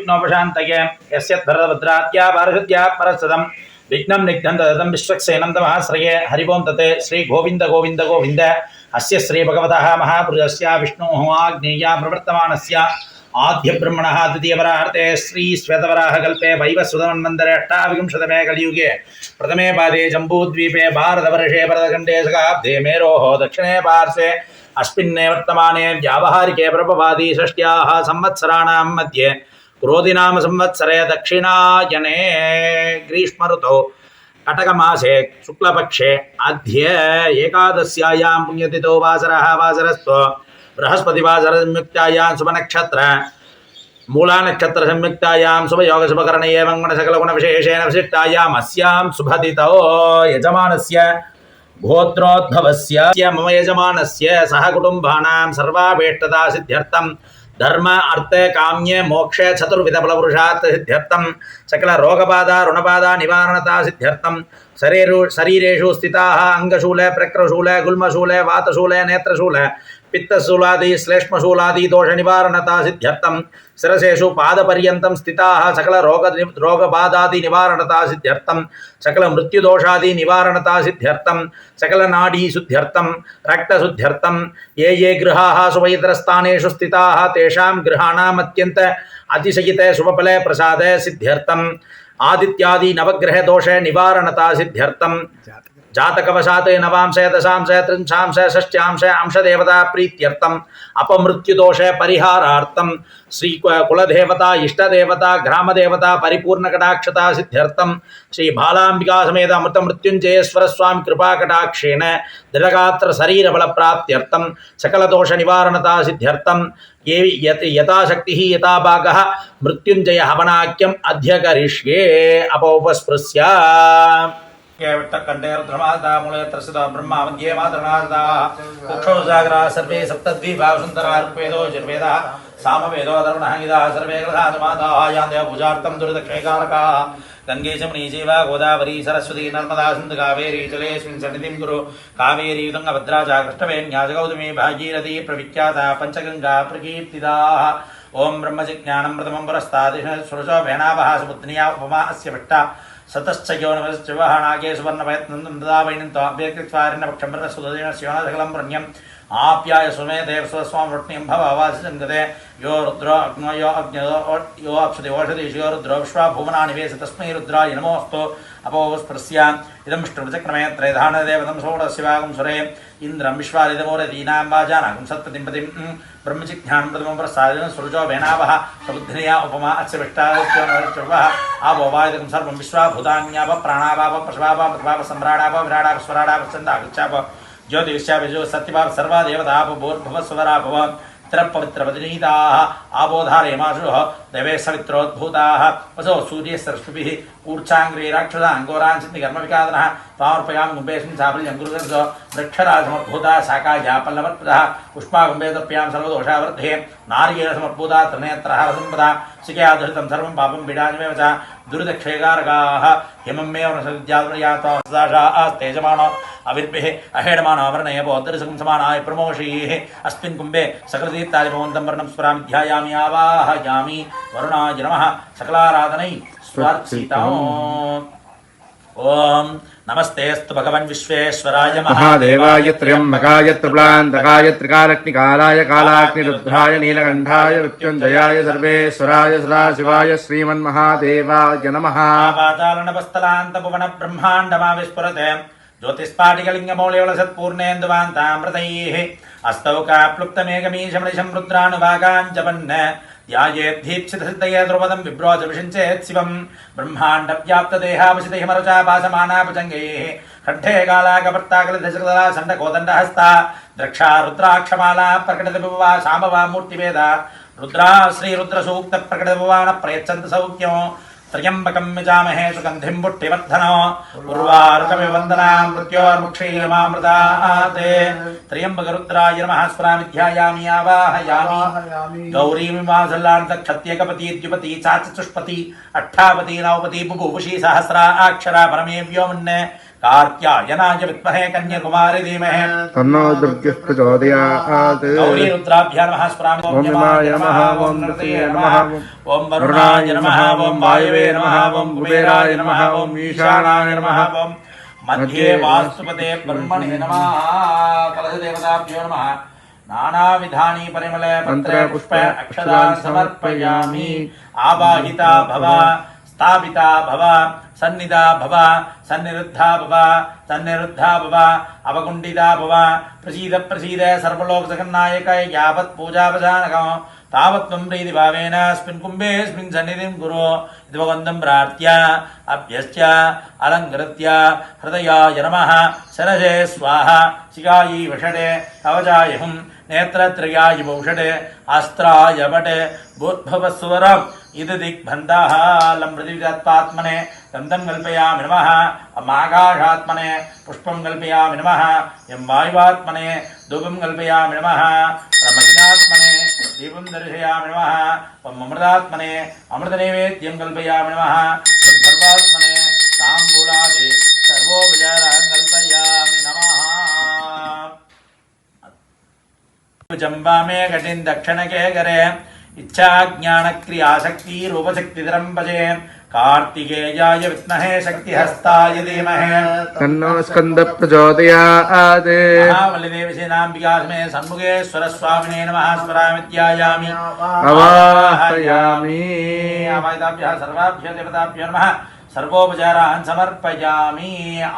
विघ्नोपशान्तये यस्य धरभद्रात्या पारिशुद्ध्या परसदम् विघ्नं निघ्नं ददतं विश्वक्सेनं तमःश्रये हरि ओं तत् श्रीगोविन्द गोविन्द गोविन्द अस्य श्रीभगवतः महापुरुषस्य विष्णोः आग्नेया प्रवर्तमानस्य आद्यब्रह्मणः द्वितीयवराहर्ते श्रीश्वेतवराहकल्पे वैवस्वतमन्वन्तरे अष्टाविंशतमे कलियुगे प्रथमे पादे जम्बूद्वीपे भारतवर्षे भरतखण्डे सकाब्दे मेरोः दक्षिणे पार्श्वे अस्मिन्ने वर्तमाने व्यावहारिके प्रभवादि षष्ट्याः संवत्सराणां मध्ये క్రోధినామ సంవత్సరే దక్షిణాయనే గ్రీష్మ ఋతో కటకమాసే శుక్లపక్షే అధ్య ఏకాదశ్యాయాం పుణ్యతితో వాసర వాసరస్వ బృహస్పతి వాసర సంయుక్తాయాం శుభనక్షత్ర మూలానక్షత్ర సంయుక్తాయాం శుభయోగ శుభకరణ ఏవం గుణ సకల గుణ విశేషేణ విశిష్టాయాం అస్యాం శుభదితో యజమానస్య గోత్రోద్భవస్య మమ యజమానస్య సహ కుటుంబానాం సిద్ధ్యర్థం தர்ம அர்த்த காமிய மோக்ஷ சதுர்வித பலபுருஷாத் சித்தியர்த்தம். சகல ரோகபாதா ருணபாதா நிவாரணதா சித்தியர்த்தம். சரீரு சரீரேஷு ஸ்திதாக அங்கசூல பிரக்ரசூல குல்மசூல வாத்தசூல நேத்திரசூல. పిత్తశూలాది శ్లేష్మశూలాది దోష నివారణతా సిద్ధ్యర్థం శిరసేషు పాదపర్యంతం స్థితా సకల రోగ రోగబాధాది నివారణతా సిద్ధ్యర్థం సకల మృత్యుదోషాది నివారణతా సిద్ధ్యర్థం సకల నాడీ శుద్ధ్యర్థం రక్తశుద్ధ్యర్థం. ఏ ఏ గృహా సువైద్రస్థానేషు స్థితా తేషాం గృహాణమత్యంత అతిశయిత శుభఫలే ప్రసాద సిద్ధ్యర్థం. ఆదిత్యాది నవగ్రహదోష నివారణతా సిద్ధ్యర్థం జాతకవశాత్ నవాంశయదశాంశయత్రింశాంశయష్ట్యాంశ అంశదేవతా ప్రీత్యర్థం అపమృత్యుదోష పరిహారార్థం శ్రీ కులదేవత ఇష్టదేవత గ్రామదేవత పరిపూర్ణకటాక్షత సిద్ధ్యర్థం శ్రీ బాలాంబికా సమేత అమృత మృత్యుంజయేశ్వర స్వామి కృపాకటాక్షేణ దృఢగాత్ర శరీరబల ప్రాప్త్యర్థం సకలదోష నివారణతా సిద్ధ్యర్థం ఏ యథాశక్తి యథాభాగ మృత్యుంజయ హవనాఖ్యం అధ్యకరిష్యే అపోపస్పృశ్య ేవిట్టకంఠేర్ధమాదాముళేత్రసిదా జీవ గోదావరి సరస్వతి నర్మదా సింధు కావేరీ జలేస్మిన్ సన్నిధిం గురు కావేరీ తుంగ భద్రా చాకృష్టమే న్యాసగౌతమి భాగీరథి ప్రవిఖ్యాత పంచగంగా ప్రకీర్తిదా ఓం బ్రహ్మజిజ్ఞానం ప్రథమం పురస్తాది సురసో భేణావహ ఉపమా అస్య సతశ్చ యోనవహణాకే సువర్ణ ప్రయత్నం దావైనంతో అభ్యర్థిత్వారిణ పక్షం బ్రహ్మ సుధీన శివనసకలం పుణ్యం. ఆప్యాయ సుమేతేర్ స్వస్వామృష్ణిం భవవాసిసంగతే యో రుద్రో అగ్నో యో అగ్నిదో యో అప్సతి ఓషధీషు యో రుద్రో విశ్వా భువనా నివేశ తస్మై రుద్రాయ నమోస్తు అపోస్పృశ్య ఇదం ష్ణుచక్రమే త్రైధానదేవతం సోడశివాగం సురే ఇంద్రం విశ్వాలిదమోరదీనాం వాజానాగం సత్పతింపతిం బ్రహ్మజిజ్ఞానం ప్రథమం ప్రసాదిన సృజో వేణావః సముద్రియా ఉపమా అస్య విష్టాదిత్యోనవః ఆభోవాయుదకం సర్వం విశ్వాభూతాన్యాప ప్రాణాపాప పశువాప పశువాప సమ్రాడాప విరాడాప స్వరాడాప చందాగచ్చాప ज्योतिविश्याभिजो सत्यभाव सर्वा देवताप भूर्भुव स्वराभव आबोधारे आबोधारयमाशुः। देवे सवित्रोद्भूताः। वसो सूर्यसरस्वभिः ऊर्चाङ्ग्रे राक्षसाङ्गोरान् सिद्धिकर्मविकादनः त्वामर्पयां गुम्बेऽस्मिन् साफल्यं गुरुदर्शो। वृक्षराजसमद्भूता शाकाया पल्लवत्प्रदः पुष्पागुम्बेदप्यां सर्वदोषावर्धे नारिकेलसमद्भूता त्रिनेत्रः वसम्पदा शिखया धृतं सर्वं पापं पीडानिमेव च। दुरिदक्षेकारकाः हिममेव सदाशास्तेजमानो अविर्भिः अहेडमानो वर्णय बोद्धरिसकं समानाय प्रमोषीः वरुणाय नमः सकलाराधनै स्वार्चितम् ॐ नमस्तेऽस्तु भगवन् विश्वेश्वराय महादेवाय त्र्यम्बकाय त्रिपुलान्तकाय त्रिकालग्निकालाय कालाग्निरुद्राय नीलकण्ठाय मृत्युञ्जयाय सर्वेश्वराय सदाशिवाय श्रीमन्महादेवाय नमः पातालनपस्थलान्तभुवन ब्रह्माण्डमा विस्फुरते ज्योतिस्पाटिकलिङ्गमौल्यवलसत्पूर्णेन्दुवान्तामृतैः अस्तौकाप्लुप्तमेकमीशमनिशं रुद्रानुभागाञ्जपन् యాయేద్దీప్సితహృదయే ద్రుపదం విభ్రోజమిషించేత్ శివం బ్రహ్మాండవ్యాప్తదేహాపసితహిమరుచాపాసమానాపచంగై కంఠే కాళాకపర్తాకలిధశకలా సండకోదండహస్త ద్రక్షా రుద్రాక్షమాలా ప్రకటదివా సామవా మూర్తివేద రుద్రా శ్రీరుద్ర సూక్త శ్రీరుద్రసూక్త ప్రకటదివాన ప్రయచ్చంత సౌఖ్యం त्र्यम्बकं यजामहे सुगन्धिम् पुट्टिवर्धनो उर्वारुकविवन्दनाम् मृत्योर्मुक्षीयमामृतात् त्र्यम्बकरुद्राय नमः स्वरामिध्यायामि आवाहयामि गौरीमिमासल्लान्तक्षत्यकपतीद्युपति चाचतुष्पति अट्ठापती नवपति बुभुषि सहस्रा अक्षरा कार्त्यायनाय विद्महे कन्याकुमारी धीमहि। तन्नो दुर्गः प्रचोदयात् गौरी रुद्राभ्या नमः स्मरामि ॐ यमाय नमः ॐ नृतये नमः ॐ वरुणाय नमः ॐ वायवे नमः ॐ कुबेराय नमः ॐ ईशानाय नमः ॐ मध्ये वास्तुपते ब्रह्मणे नमः कलशदेवताभ्यो नमः। नानाविधानि परिमल पत्र पुष्प अक्षरान् समर्पयामि। आवाहिता भव स्थापिता भव। సన్నిధా భవ సన్నిరుద్ధా భవ సన్నిరుద్ధా భవ అవగుండిదా భవ ప్రసీద ప్రసీద సర్వలోక జగన్నాయక యావత్ పూజాపజానకం. తావత్ ప్రీతి భావేన స్మిన్ కుంభే స్మిన్ సన్నిధిం గురు. ద్వగంధం ప్రార్థ్య అభ్యస్య అలంకృత్య హృదయాయ నమ శరజే స్వాహ శిగాయి విషడే కవచాయహం నేత్రత్రయాయి వౌషడే అస్త్రాయ వటే భూద్భవస్వరం भूद्भवस्वरम् इति दिग्बन्धः लम्पृथिविदत्तात्मने गन्धं कल्पयामि नमः अमाकाशात्मने पुष्पं कल्पयामि नमः यं वायुवात्मने धूपं कल्पयामि नमः ब्रह्मज्ञात्मने दीपं दर्शयामि नमः अमृतात्मने अमृतनैवेद्यं कल्पयामि नमः सर्वात्मने ताम्बूलादि सर्वोपचारं कल्पयामि नमः जम्बामे करे इच्छा ज्ञान क्रियाशक्ति रूपशक्तिधरं भजे कार्तिकेयाय विद्महे शक्तिहस्ताय धीमहि। तन्नो स्कन्दः प्रचोदयात् महाबलिदेवसेनाम्बिकास्मे सन्मुखेश्वर स्वामिने नमः अवाहयामि। सर्वाभ्यो देवताभ्यो नमः सर्वोपचारान् समर्पयामि।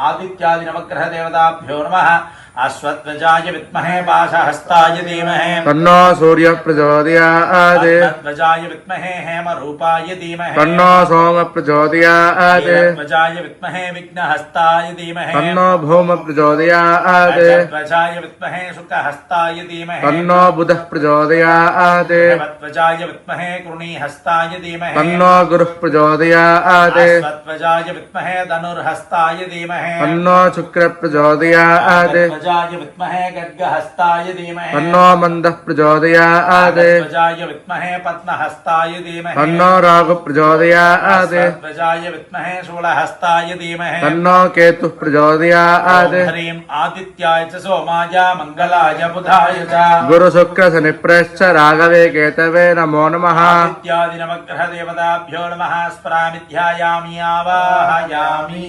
आदित्यादिनवग्रहदेवताभ्यो नमः। अश्वध्वजाय विद्महे पाशहस्ताय धीमहि। तन्नो सूर्यः प्रचोदयात्। ध्वजाय विद्महे हेमरूपाय धीमहि। तन्नो सोमः प्रचोदयात् ध्वजाय विद्महे विघ्नहस्ताय धीमहि। तन्नो भौमः प्रचोदयात् ध्वजाय विद्महे सुखहस्ताय धीमहि। तन्नो बुधः प्रचोदयात्। ध्वजाय विद्महे कृणीहस्ताय धीमहि। तन्नो गुरुः प्रचोदयात्। ध्वजाय विद्महे धनुर्हस्ताय धीमहि। तन्नो शुक्रः प्रचोदयात्। ध्वजाय विद्महे गड्गहस्ताय धीमहि तन्नो मन्दः प्रचोदयात् ध्वजाय विद्महे पद्महस्ताय धीमहि तन्नो राहुः प्रचोदयात् ध्वजाय विद्महे शूलहस्ताय धीमहि तन्नो केतुः प्रचोदयात् ह्रीं आदित्याय च सोमाय मङ्गलाय बुधाय च गुरुशुक्रशनिप्रश्च राघवे केतवे नमो नमः इत्यादिनवग्रहदेवताभ्यो नमः स्मरामिध्यायामि आवाहयामि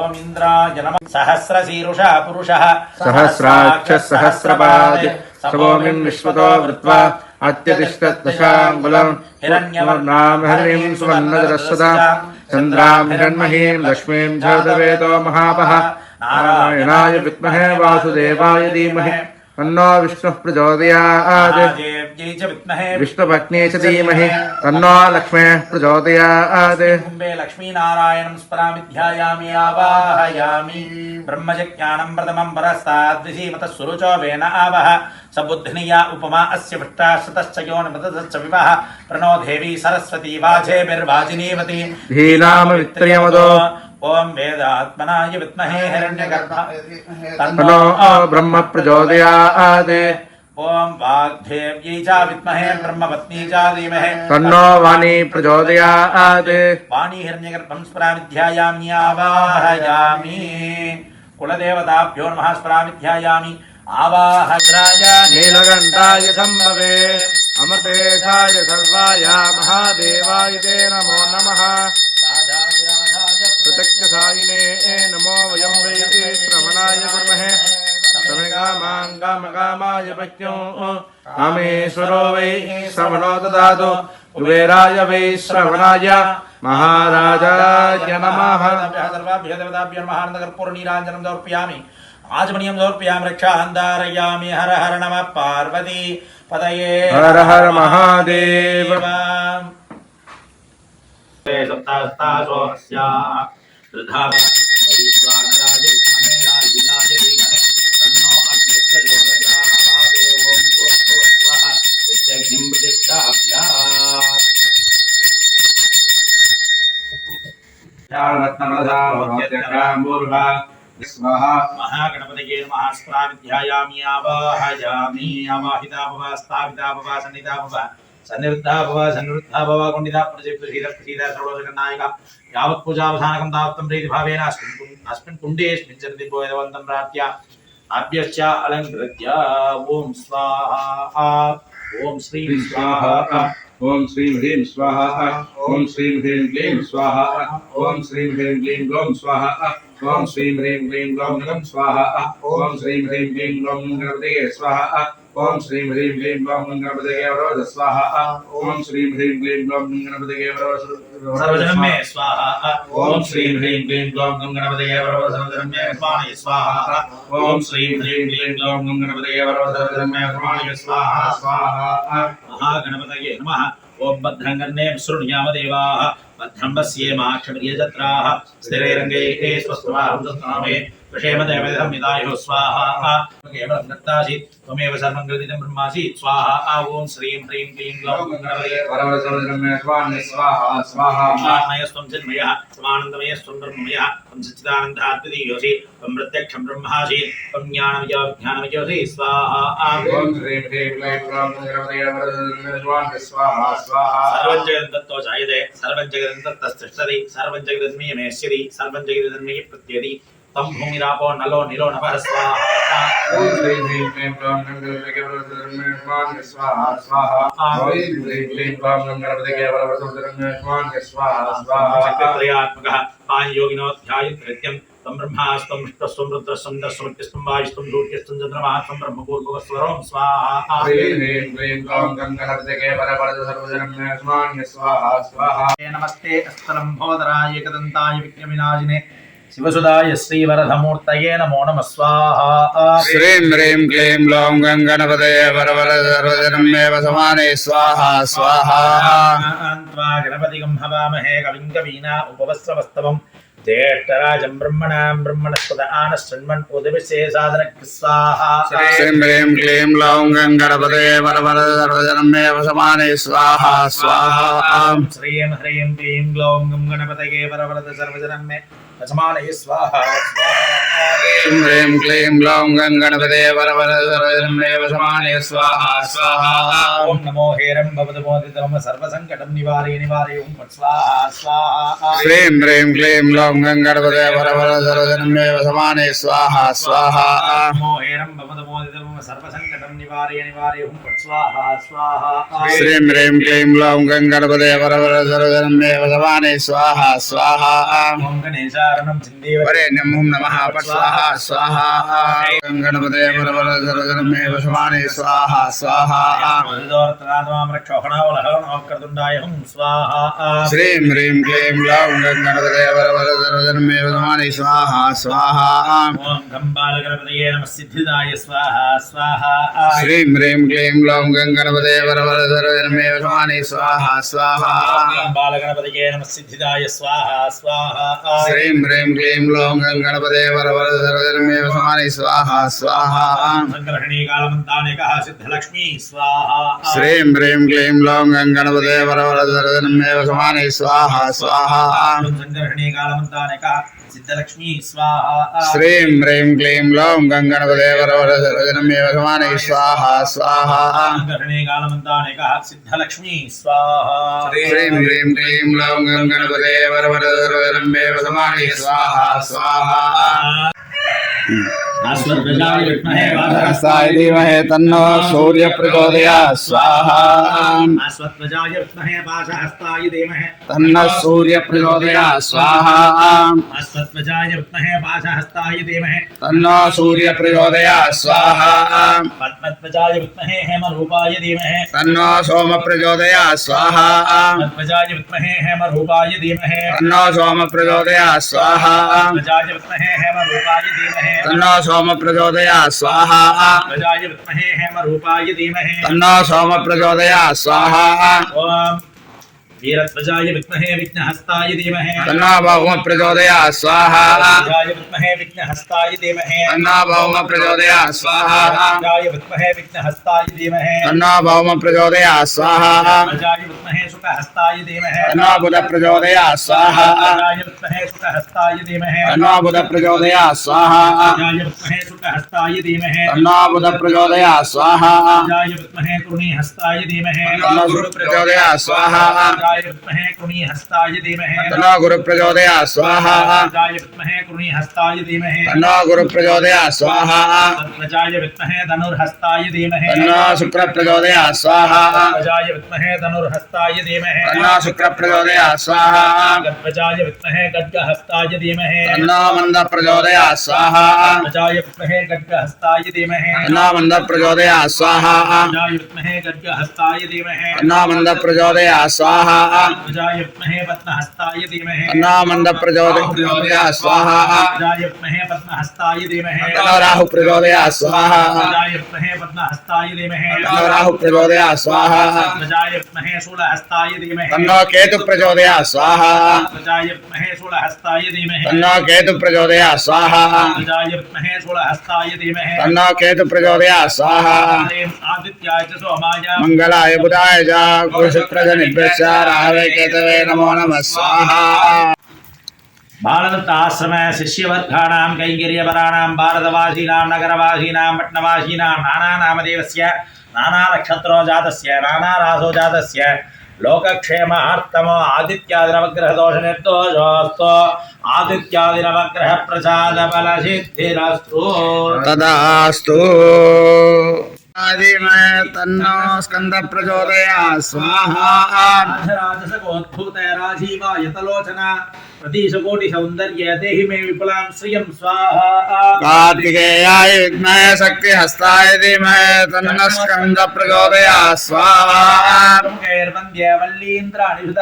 ॐ इन्द्राय नमः सहस्रशीरुषः पुरुषः सहस्राक्षः सहस्रपाद सवोमिम् विश्वतो वृत्वा अत्यतिष्ठदशाङ्गुलम् हिरण्यवर्णाम् हरिम् सुवर्णदरस्वता चन्द्राम् हिरण्महीम् लक्ष्मीम् जातवेदो महापः नारायणाय विद्महे वासुदेवाय धीमहि अन्नो विष्णुः प्रचोदयात्। महादेव्यै च धीमहि तन्नो लक्ष्मीः प्रचोदयात्। कुम्भे लक्ष्मीनारायणं स्मरामिध्यायामि आवाहयामि। ब्रह्मजज्ञानं प्रथमं परस्ताद्विषीमतः सुरुचो वेन आवह। स बुद्धिनिया उपमा अस्य भट्टाश्रतश्च योनिमतश्च विवः प्रणो देवी सरस्वती वाजेभिर्वाजिनीवती धीनामवित्रयमदो ॐ वेदात्मनाय विद्महे हिरण्यगर्भ। तन्नो ब्रह्म प्रचोदयात्। ॐ वाग्देव्यै च विद्महे ब्रह्मपत्नी च धीमहि। तन्नो वाणी प्रचोदयात्। वाणी हिरण्यगर्भं स्मरामिध्यायामि आवाहयामि। कुलदेवताभ्यो नमः स्मरामिध्यायामि आवाहद्राय नीलकण्ठाय सम्भवे। अमृतेशाय सर्वाय महादेवाय ते नमो नमः। प्रत्यक्षसायिने नमो वयं वै श्रवणाय कुर्महे। कामाङ्गामकामाय पत्यो कामेश्वरो वै श्रवणो ददातु कुबेराय वै श्रवणाय। महाराजाय नमः। सर्वाभ्यो देवताभ्यो नमः आनन्दकर्पूरनीराञ्जनं समर्पयामि आजमनीयं समर्पयामि रक्षान्धारयामि। हर हर नमः पार्वती पदये हर हर महादेव। रत्नप्रदाम्बूर्वा महागणपतये नमः स्मरा विद्यायामि आवाहयामि आवाहिता भव स्थापिता भव सन्निधा भव सन्निवृद्धा भव सन्निवृद्धा भव कुण्डिता प्रजप्तशीलशीला षोडशकन्नायिका यावत् पूजावधानकं तावत्तं प्रीतिभावेन अस्मिन् अस्मिन् कुण्डेऽस्मिन् चरदिपो यदवन्तं प्रार्थ्या अभ्यश्च अलङ्कृत्य ॐ स्वाहा ॐ श्रीं स्वाहा ఓం శ్రీం హ్రీం స్వాహ. ఓం శ్రీం హ్రీం క్లీం స్వాహ. ఓం శ్రీం హ్రీం క్లీం గ్లౌం స్వాహ. ఓం శ్రీం హ్రీం క్లీం గ్లౌం గం స్వాహ. ఓం శ్రీం హ్రీం క్లీం గ్లౌం గణపతిగే స్వాహ. ఓం శ్రీం హ్రీం క్లీం గ్లౌం గణపతిగే వరవద స్వాహ. ఓం శ్రీం హ్రీం క్లీం గ్లౌం గణపతిగే వరవద सर्वजन्मे स्वाहा ओम श्रीं ह्रीं क्लीं ग्लौं गं गणपतये वरव सर्वजन्मे स्वामि स्वाहा ओम श्रीं ह्रीं क्लीं ग्लौं गं गणपतये वरव सर्वजन्मे स्वामि स्वाहा स्वाहा महागणपतये नमः। ॐ भद्रङ्गन्ने शृणुयामदेवाः भद्रं पश्येमाक्षभिर्यजत्राः स्थिरैरङ्गैः स्वस्त्वाहं క్షేమదేవమిదాయో స్వాహ కేవలం దత్తాసి త్వమేవ సర్వం గదితం బ్రహ్మాసి స్వాహ ఓం శ్రీం హ్రీం క్లీం స్వాహాస్వాహాస్వాహాస్వం చిన్మయ స్వానందమయ స్వం బ్రహ్మమయ త్వం సచ్చిదానందాద్వితీయోసి త్వం ప్రత్యక్షం బ్రహ్మాసి త్వం జ్ఞానమయో జ్ఞానమయోసి స్వాహ ఓం శ్రీం హ్రీం క్లీం సర్వం జగదంతో జాయతే సర్వం జగదంతస్తతి సర్వం జగదన్మయమేశ్యది సర్వం జగదన్మయ ప్రత్యేది తం భూమి రాపో నలో నిలో నమ చక్రక్రియాత్మక పాయోగినోధ్యాయత్యం తం బ్రహ్మాస్తం విష్ణస్వం రుద్రస్వం దస్వం కిస్తం వాయుస్తం దూర్యస్తం చంద్రమాస్తం బ్రహ్మపూర్వక స్వరం ఏకదంతాయ విజ్ఞమినాజినే सर्वजनमे स्वामी स्वाहा स्वाहा नमस्ते अस्तलम्भोदराय एकदन्ताय विघ्नविनाशिने शिवसुदाय श्रीवरधमूर्तये नमो नमः स्वाहा श्रीं ह्रीं क्लीं ग्लौं गङ्गणपतये वरवर सर्वजनमेव समाने स्वाहा स्वाहा त्वा गणपतिगं हवामहे कविं कवीना उपवस्त्रवस्तवं ज्येष्ठराजं ब्रह्मणां ब्रह्मणस्पद आनशृण्वन् उदविशे साधनः स्वाहा श्रीं ह्रीं क्लीं ग्लौं गङ्गणपतये वरवर सर्वजनमेव समाने स्वाहा स्वाहा श्रीं ह्रीं क्लीं ग्लौं गं गणपतये वरवरद सर्वजनं मे యజమానయ స్వాహ ం హ్రీం క్లీం లోం గం గణపదే వరవరవరమే స్వాహ స్వాహ. ఓం నమో హేరం భవద మోదితమ సర్వసంకటం నివారయ నివారయ ఓం స్వాహ స్వాహ. హ్రీం హ్రీం క్లీం లోం గం గణపదే వరవరవరమే సమానే స్వాహ స్వాహ. నమో హేరం భవద మోదితమ సర్వసంకటం నివారయ నివారయ ఓం స్వాహ స్వాహ. హ్రీం హ్రీం క్లీం లోం గం గణపదే వరవరవరమే సమానే స్వాహ స్వాహ. గణేశ కారణం చిందేవరే నమో నమః స్వాహ స్వాహ గణపతే పురవరమే వశమానే స్వాహ స్వాహ వృక్షోహణావలహవనోకృతుండాయం స్వాహ శ్రీం హ్రీం క్లీం గ్లౌం గణపతే పురవరమే వశమానే స్వాహ స్వాహ ఓం గంబాల గణపతయే స్వాహ స్వాహ నమ సిద్ధిదాయ స్వాహ స్వాహ శ్రీం सर्वजनमेव समाने स्वाहा स्वाहा गम्बालगणपतये नमः सिद्धिदाय स्वाहा स्वाहा श्रीं ह्रीं क्लीं ग्लौं गङ्गणपतये वरवर सर्वजनमेव समाने स्वाहा स्वाहा सङ्ग्रहणे कालमन्तानिकः सिद्धलक्ष्मी स्वाहा श्रीं ह्रीं क्लीं ग्लौं गङ्गणपतये वरवर सर्वजनमेव समाने स्वाहा स्वाहा శ్రీం హ్రీం క్లీం లోం గంగణపదేవరవరజనమేవ సమాన స్వాహ స్వాహ. సిద్ధలక్ష్మీ స్వాహ. శ్రీం హ్రీం క్లీం లోం గంగణపదేవరవరజనమేవ సమాన స్వాహ స్వాహ. धीमहि तन्नो सूर्य प्रचोदयात् स्वाहा। अस्मद्प्रजाय विद्महे पाशहस्ताय धीमहि तन्नः सूर्य प्रचोदयात् स्वाहा। अस्मद्प्रजाय विद्महे पाशहस्ताय धीमहि तन्नो सूर्य प्रचोदयात् स्वाहा। पद्मध्वजाय विद्महे हेमरूपाय धीमहि तन्नो सोम प्रचोदयात् स्वाहा पद्मजाय विद्महे हेमरूपाय धीमहि तन्नो सोम प्रचोदयात् स्वाहा पद्मजाय विद्महे हेमरूपाय धीमहि तन्नो सोम प्रचोदया स्वाहा विद्महे हेमरूपाय धीमहि। तन्नो सोम प्रचोदया स्वाहा। ॐ वीरध्वजाय विद्महे विघ्नहस्ताय धीमहि। तन्नो भौम प्रचोदयात् स्वाहा। ध्वजाय विद्महे विघ्नहस्ताय धीमहि। तन्नो भौम प्रचोदयात् स्वाहा। ध्वजाय विद्महे विघ्नहस्ताय धीमहि। तन्नो भौम प्रचोदयात् स्वाहा। ध्वजाय विद्महे सुखहस्ताय धीमहि। तन्नो बुध प्रचोदयात् स्वाहा। ध्वजाय विद्महे सुखहस्ताय धीमहि। तन्नो बुध प्रचोदयात् स्वाहा विद्महे सुखहस्ताय धीमहि। तन्नो बुध प्रचोदयात् स्वाहा विद्महे कुर्णिहस्ताय धीमहि। तन्नो गुरु प्रचोदयात् स्वाहा विद्महे धीमहि। तन्नो गुरु प्रचोदयात् स्वाहा। विद्महे धीमहि। तन्नो गुरु प्रचोदयात् स्वाहा। ध्वजाय विद्महे धनुर्हस्ताय धीमहि। तन्नो शुक्र प्रचोदयात् स्वाहा। ध्वजाय विद्महे धनुर्हस्ताय धीमहि। तन्नो शुक्र प्रचोदयात् स्वाहा। ध्वजाय विद्महे गड्गहस्ताय धीमहि। तन्नो मन्द प्रचोदयात् स्वाहा। विद्महे धीमहि। तन्नो मन्द प्रचोदयात् स्वाहा। विद्महे धीमहि। तन्नो मन्द प्रचोदयात् स्वाहा। विद्महे पद्महस्ताय धीमहि। प्रचोदयात्। स्वाहा विद्महे पद्महस्ताय धीमहि। तन्नो राहु प्रचोदयात्। स्वाहा। ध्वजाय विद्महे पद्महस्ताय धीमहि। तन्नो राहु प्रचोदयात्। स्वाहा। ध्वजाय विद्महे शूलहस्ताय धीमहि। तन्नो केतु प्रचोदयात्। स्वाहा। शूलहस्ताय धीमहि। तन्नो केतु प्रचोदयात्। स्वाहा। ध्वजाय शूलहस्ताय धीमहि। तन्नो केतु प्रचोदयात्। स्वाहा। आदित्याय च सोमाय। मङ्गलाय बुधाय च राहवे केतवे नमो नमः। स्वाहा। भारदत्ताश्रम शिष्यवर्गाणां कैङ्कर्यपराणां भारतवासीनां नगरवासीनां पट्टणवासीनां नानानामदेवस्य नानानक्षत्रो जातस्य नानारासो जातस्य लोकक्षेमार्थमो आदित्यादिनवग्रहदोषनिर्दोषोऽस्तु। आदित्यादिनवग्रहप्रसादबलसिद्धिरस्तु तदास्तु। तन्नो प्रचोदया स्वाहा। राजीवायतलोचना कार्तिकेयाय विद्महे शक्तिहस्ताय धीमहि तन्नः स्कन्द प्रचोदयात् स्वाहा कैर्वन्द्य वल्लीन्द्राणि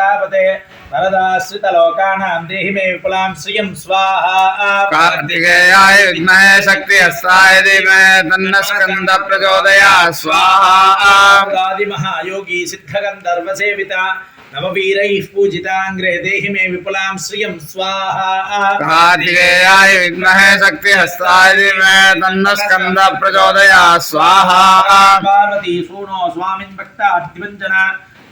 वरदाश्रितलोकानां देहि मे विपुलां श्रियं स्वाहा कार्तिकेयाय विद्महे शक्तिहस्ताय धीमहि तन्नः स्कन्द प्रचोदयात् स्वाहा महायोगी सिद्धगन्धर्वसेविता नववीरैः पूजिताङ्ग्रे देहि मे विपुलां श्रियं स्वाहा। कार्तिकेयाय विद्महे शक्तिहस्ताय धीमहि तन्नः स्कन्द प्रचोदयात् स्वाहा। पार्वती सूनो स्वामिन् भक्ताद्दिवञ्जना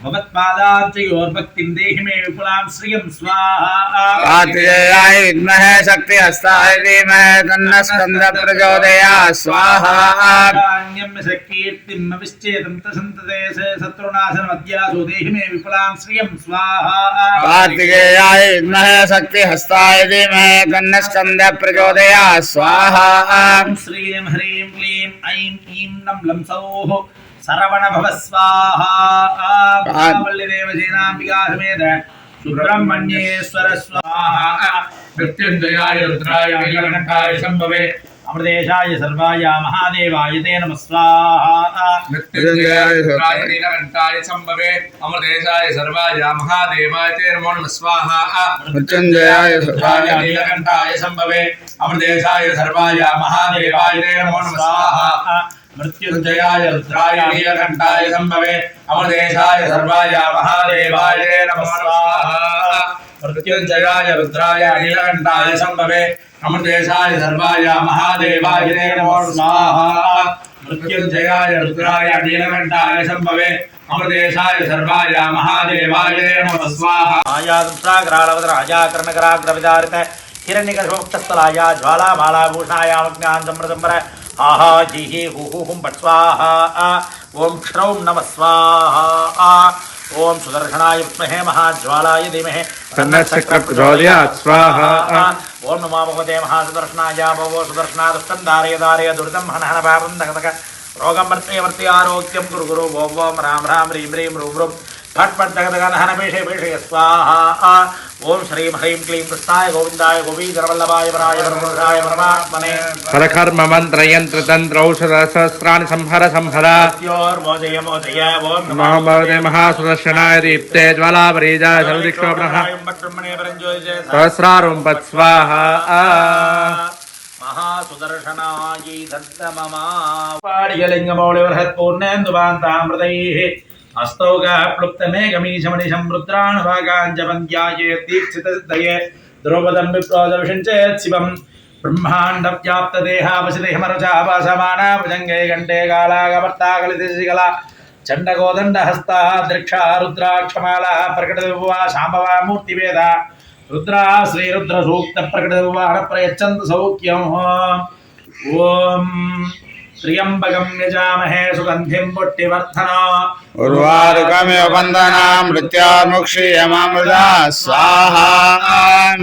भवत्पादाब्जयोर्भक्तिं देहि मे विपुलां श्रियं स्वाहा। कार्तिकेयाय विद्महे शक्तिहस्ताय धीमहि तन्नः स्कन्द प्रचोदयात् स्वाहा। न्यं कीर्तिं न तसन्तते शत्रुनाशनमद्यासु देहि मे विपुलां श्रियं स्वाहा। कार्तिकेयाय विद्महे शक्तिहस्ताय धीमहि तन्नः स्कन्द प्रचोदयात् स्वाहा श्रीं ह्रीं क्लीं ऐं ईं नं लं सौः సరవణ భవ స్వాహేవజేనాంబికామేద సుబ్రహ్మణ్యేశ్వర స్వాహ మృత్యుంజయాయ రుద్రాయ విలవణకాయ సంభవే. అమృతేశాయ సర్వాయ మహాదేవాయ తే నమ స్వాహాయ సంభవే. అమృతేశాయ సర్వాయ మహాదేవాయ తే నమో నమ స్వాహాయ నీలకంఠాయ సంభవే. అమృతేశాయ సర్వాయ మహాదేవాయ తే నమో నమ స్వాహ. मृत्युञ्जयाय रुद्राय नीलकण्ठाय शम्भवे अमृतेशाय सर्वाय महादेवाय नमो मृत्युञ्जयाय रुद्राय नीलकण्ठाय शम्भवे अमृतेशाय सर्वाय महादेवाय नमो स्वाहा। मृत्युञ्जयाय रुद्राय नीलकण्ठाय शम्भवे अमृतेशाय सर्वाय महादेवाय नमः स्वाहा। आयाग्रालवदराजाकर्णकराग्रविदारित हिरण्यगर्भमुक्तस्थलाय ज्वालामालाभूषणायामज्ञान्तमृतम्बर आहा जिहि हुः हुं पट् स्वाहा ॐ क्षरौं नमः स्वाहा ॐ सुदर्शनाय विद्महे महाज्वालाय धीमहि तन्नश्चक्रप्रचोदयात् स्वाहा ॐ नमो भगवते महासुदर्शनाय भवो सुदर्शनादुष्टं दारय दारय दुरितं हन हन पापं दगदग रोगं वर्तय वर्तय आरोग्यं गुरु गुरु भों भों राम राम ह्रीं ह्रीं रूं रूं फट् फट् दगदग हन पेशे पेशय स्वाहा ఓం శ్రీం హ్రీం క్లీం కృష్ణాయ గోవిందాయ గోవీధరవల్లభాయ వరాయ వరమృగాయ పరమాత్మనే పరకర్మ మంత్రయంత్ర తంత్రౌషధ సహస్రాన్ని సంహర సంహర మోదయ మోదయ ఓం నమో భవదే మహాసుదర్శనాయ దీప్తే జ్వాలాపరీజాయ సర్వదిక్షోభ్రహ సహస్రారుం పత్స్వాహ మహాసుదర్శనాయ దత్తమమా పాడియలింగమౌళివర్హత్ పూర్ణేందువాంతామృతైః परञ्ज्योतिषे सहस्रारूं पत् स्वाहा महासुदर्शनायै दत्तममा पाडियलिङ्गमौलिबृहत्पूर्णेन्दुवान्तामृतैः हस्तौगा प्लुप्तमेघमीशमनिशं रुद्राणभागाञ्जपन्ध्याये दीक्षितसिद्धये द्रौपदं विप्रोदविषञ्चेत् शिवम् ब्रह्माण्डव्याप्तदेहावशिदेहमरचापासमाना भुजङ्गे कण्ठे कालागवर्ताकलितिशिकला चण्डगोदण्डहस्ता दृक्षा रुद्राक्षमाला प्रकटविभुवा शाम्भवा मूर्तिवेदा रुद्रा श्रीरुद्रसूक्तप्रकटविभुवा प्रयच्छन्तु सौख्यम् ॐ त्र्यम्बकं यजामहे सुगन्धिं पुष्टिवर्धना उर्वारुकमिव बन्धनां मृत्योर्मुक्षीयमामृता स्वाहा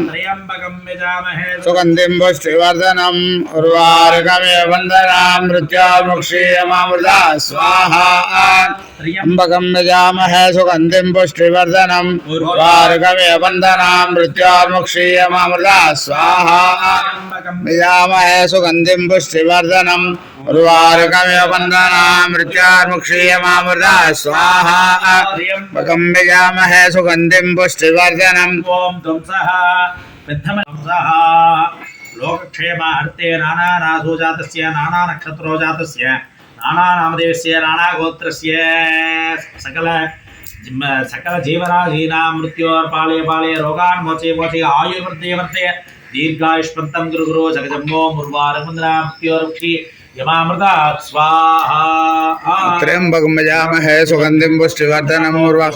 त्र्यम्बकं यजामहे सुगन्धिं पुष्टिवर्धनम् उर्वारुकमिव बन्धनां मृत्योर्मुक्षीयमामृता स्वाहा त्र्यम्बकं यजामहे सुगन्धिं पुष्टिवर्धनम् उर्वारुकमिव बन्धनां मृत्योर्मुक्षीयमामृता स्वाहा त्र्यम्बकं यजामहे सुगन्धिं पुष्टिवर्धनम् उर्वारुकमिव बन्धनां मृत्योर्मुक्षीयमामृता स्वाहा त्र्यम्बकं यजामहे सुगन्धिं पुष्टिवर्धनम्। ॐ ध्वंसः। प्रथमध्वंसः लोकक्षेमार्थे नानारासो जातस्य नानानक्षत्रो जातस्य नानानामदेवस्य नानागोत्रस्य सकल सकलजीवराशीनां मृत्योर्पालय पालय रोगान् मोचय मोचय आयुर्वर्धय वर्धय दीर्घायुष्मन्तं गुरु गुरो जगजम्बो मुर्वारमुन्द्रा मृत्योर्क्षि पुष्टिवर्धनम् उर्वा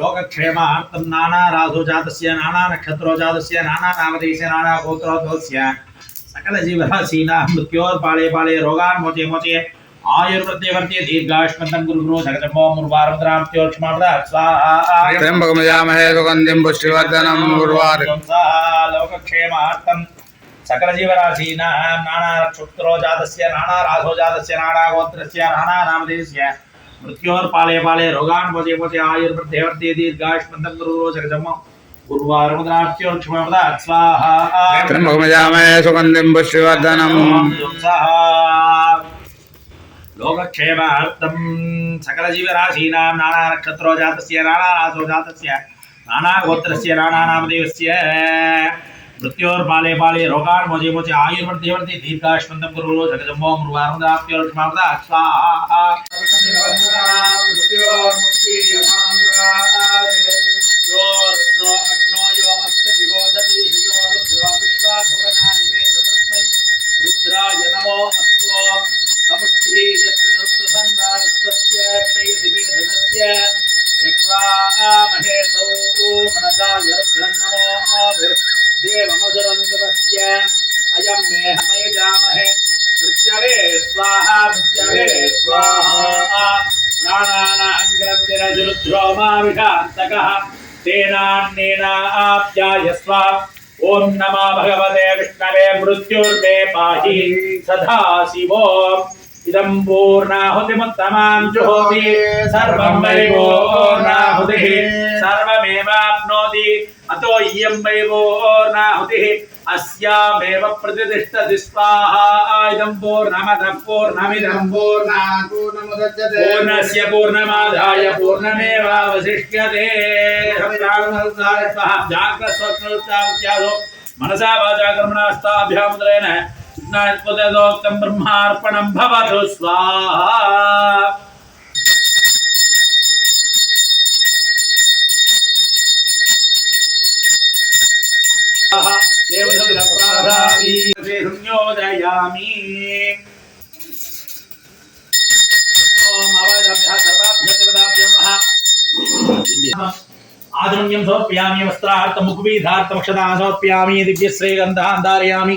लोकक्षेमार्थं नानारासो जातस्य नानानक्षत्रो जातस्य नानानामदेशस्य नानागोत्रोद्भवस्य मृत्योर्पाले पाले रोगान् मोचे मोचे आयुर्वर्ते वर्ते दीर्घायुष्मन्तं गुरु गुरो जगजम्बो स्वाहा। सुगन्धिं लोकक्षेमार्थं सकलजीवराशीनां नानानक्षत्रो जातस्य नानारासो जातस्य नानागोत्रस्य मृत्योर्पाले पाले रोगान् भोजे भोजे आयुर्वृद्धेवर्ते दीर्घायुष्मन्तं गुरुरो जगजम्म गुरुवारमुद्रार्च्योर्क्षमदा स्वाहा। त्र्यम्बकं यजामहे सुगन्धिं लोकक्षेमार्थं सकलजीवराशीनां नानानक्षत्रो जातस्य नानारासो जातस्य नानागोत्रस्य नानानामदेवस्य मृत्योर्पाले पाले रोगान् मोजे मोचे आयुर्वर्धेवर्ते दीर्घायुष्मन्तं गुरुरो जगजम्बो गुरुवारमुद्रार्च्योर्क्षमदा स्वाहा। यो रुद्रो अग्नो यो अष्टदिवो दधीः। तेनान्नेनाप्यायस्व ॐ नम भगवते विष्णवे मृत्युर्मे पाहि। सदा शिवो इदं पूर्णाहुतिमुत्तमां जुहोति। सर्वं वै पूर्णाहुतिः सर्वमेवाप्नोति। अतो इयं वै पूर्णाहुतिः अस्यामेव प्रतिष्ठति स्वाहा। इदं पूर्णमदः पूर्णमिदं पूर्णात् पूर्णस्य पूर्णमादाय पूर्णमेवावशिष्यते। जाग्रस्वप्नोत्यादो मनसा वाचा कर्मणास्ताभ्यामुद्रेण चित्नात्पदोक्तं ब्रह्मार्पणं भवतु स्वाहा संयोजयामि आदरण्यं समर्पयामि वस्त्रार्थमुपवीधार्थमक्षदां समर्पयामि धारयामि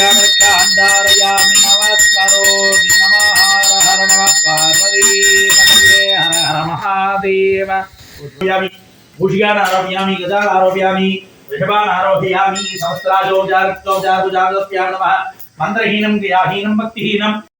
रक्षान्धारयामि नमस्करोमि नमः हर नमः हर हर महादेव भूषिकान् आरोपयामि गजान् आरोपयामि आरोपयामि सहस्राजो नमः। मन्त्रहीनं, क्रियाहीनं